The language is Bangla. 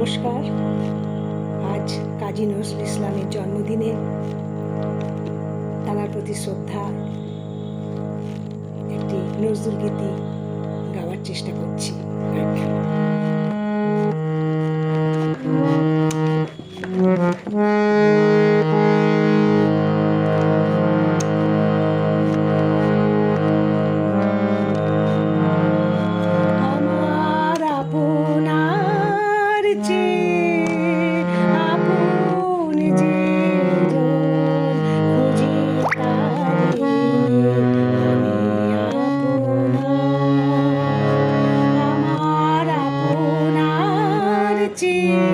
নমস্কার আজ কাজী নজরুল ইসলামের জন্মদিনে তার প্রতি শ্রদ্ধা একটি নজরুল গীতি গাওয়ার চেষ্টা করছি Cheers.